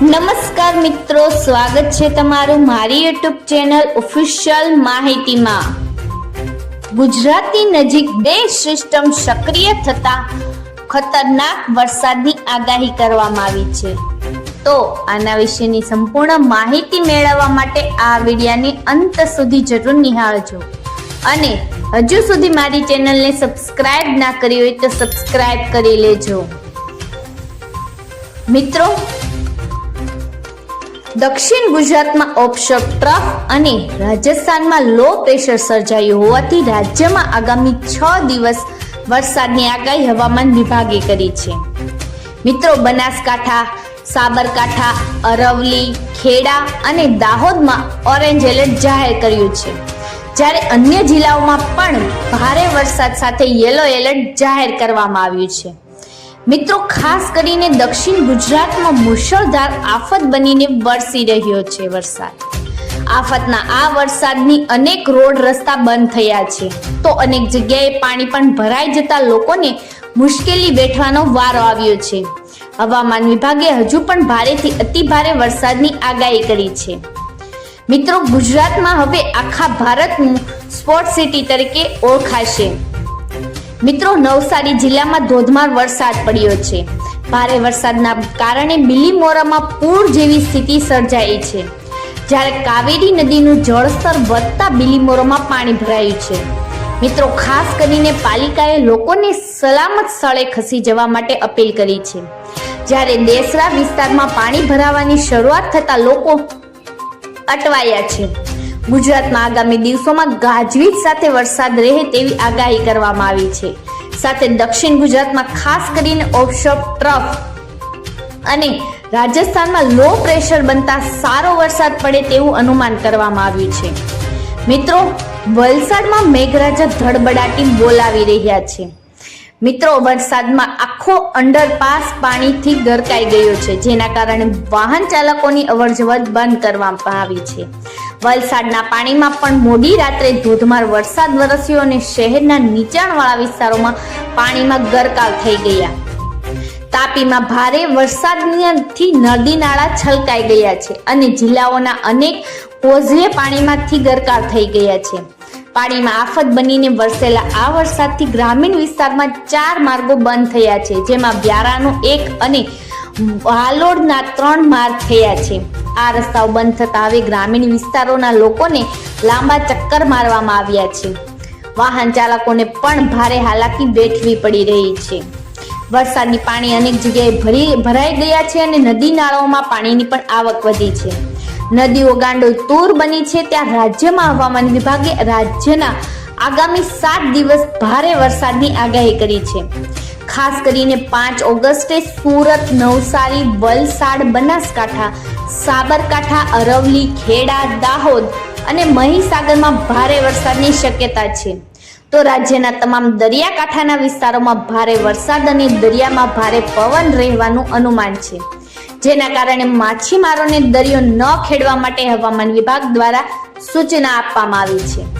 નમસ્કાર મિત્રો, સ્વાગત છે તમારું મારી યુટ્યુબ ચેનલ ઓફિશિયલ માહિતીમાં. ગુજરાતની નજીક બે સિસ્ટમ સક્રિય થતા ખતરનાક વરસાદની આગાહી કરવામાં આવી છે. તો આના વિશેની સંપૂર્ણ માહિતી મેળવવા માટે આ વિડિયાની અંત સુધી જરૂર નિહાળજો. અને હજુ સુધી મારી ચેનલને સબસ્ક્રાઇબ ના કરી હોય તો સબસ્ક્રાઇબ કરી લેજો. મિત્રો દક્ષિણ ગુજરાતમાં ઓપશક ટ્રફ અને રાજસ્થાનમાં લો પ્રેશર સર્જાયું હોવાથી રાજ્યમાં આગામી છ દિવસ વરસાદની આગાહી હવામાન વિભાગે કરી છે. મિત્રો, બનાસકાંઠા, સાબરકાંઠા અરવલી ખેડા અને દાહોદમાં ઓરેન્જ એલર્ટ જાહેર કર્યું છે. જ્યારે અન્ય જિલ્લાઓમાં પણ ભારે વરસાદ સાથે યલો એલર્ટ જાહેર કરવામાં આવ્યું છે. મિત્રો, ખાસ કરીને દક્ષિણ ગુજરાતમાં મુશળધાર આફત બનીને વરસી રહ્યો છે વરસાદ. આફતના આ વરસાદની અનેક રોડ રસ્તા બંધ થયા છે. તો અનેક જગ્યાએ પાણી પણ ભરાઈ જતા લોકોને મુશ્કેલી વેઠવાનો વારો આવ્યો છે. હવામાન વિભાગે હજુ પણ ભારેથી અતિ ભારે વરસાદની આગાહી કરી છે. મિત્રો, ગુજરાતમાં હવે આખા ભારતનું સ્પોર્ટ સિટી તરીકે ઓળખાશે. મિત્રો, નવસારી જિલ્લામાં ધોધમાર વરસાદ પડ્યો છે. ભારે વરસાદના કારણે બિલીમોરામાં પૂર જેવી સ્થિતિ સર્જાઈ છે. જ્યારે કાવેરી નદીનું જળસ્તર વધતા બિલીમોરામાં પાણી ભરાયું છે. મિત્રો, ખાસ કરીને પાલિકાએ લોકોને સલામત સ્થળે ખસી જવા માટે અપીલ કરી છે. જ્યારે દેસરા વિસ્તારમાં પાણી ભરાવાની શરૂઆત થતા લોકો અટવાયા છે. ગુજરાતમાં આગામી દિવસોમાં ગાજવીજ સાથે વરસાદ રહે તેવી આગાહી કરવામાં આવી છે. સાથે દક્ષિણ ગુજરાતમાં ખાસ કરીને ઓફશોર ટ્રફ અને રાજસ્થાનમાં લો પ્રેશર બનતા સારો વરસાદ પડે તેવું અનુમાન કરવામાં આવ્યું છે. મિત્રો, વલસાડમાં મેઘરાજા ધડબડાટી બોલાવી રહ્યા છે. મિત્રો, વરસાદમાં આખો અંડરપાસ પાણીથી ગરકાઈ ગયો છે, જેના કારણે વાહન ચાલકોની અવરજવર બંધ કરવામાં આવી છે. વલસાડના પાણીમાં પણ મોડી રાત્રે ધોધમાર વરસાદ વરસ્યો અને શહેરના નીચાણવાળા વિસ્તારોમાં પાણીમાં ગરકાવ થઈ ગયા. તાપીમાં ભારે વરસાદથી નદી નાળા છલકાઈ ગયા છે અને જિલ્લાઓના અનેક કોઝવે પાણીમાંથી ગરકાવ થઈ ગયા છે. પાણીમાં આફત બનીને વરસેલા આ વરસાદથી ગ્રામીણ વિસ્તારમાં ચાર માર્ગો બંધ થયા છે, જેમાં વ્યારાનો એક અને હાલોડના ત્રણ માર્ગ થયા છે. આ રસ્તાઓ બંધ થતા હવે ગ્રામીણ વિસ્તારોના લોકોને લાંબા ચક્કર મારવામાં આવ્યા છે. વાહન ચાલકોને પણ ભારે હાલાકી વેઠવી પડી રહી છે. વરસાદની પાણી અનેક જગ્યાએ ભરી, ભરાઈ ગયા છે અને નદી નાળાઓમાં પાણીની પણ આવક વધી છે. નદીઓ ગાંડો તૂર બની છે. ત્યાં રાજ્યમાં હવામાન વિભાગે રાજ્યના આગામી સાત દિવસ ભારે વરસાદની આગાહી કરી છે. ખાસ કરીને પાંચ ઓગસ્ટે સુરત, નવસારી, વલસાડ, બનાસકાંઠા, સાબરકાંઠા અરવલી ખેડા, દાહોદ અને મહીસાગરમાં ભારે વરસાદની શક્યતા છે. તો રાજ્યના તમામ દરિયાકાંઠાના વિસ્તારોમાં ભારે વરસાદ અને દરિયામાં ભારે પવન રહેવાનું અનુમાન છે. જેના કારણે માછીમારોને દરિયો ન ખેડવા માટે હવામાન વિભાગ દ્વારા સૂચના આપવામાં આવી છે.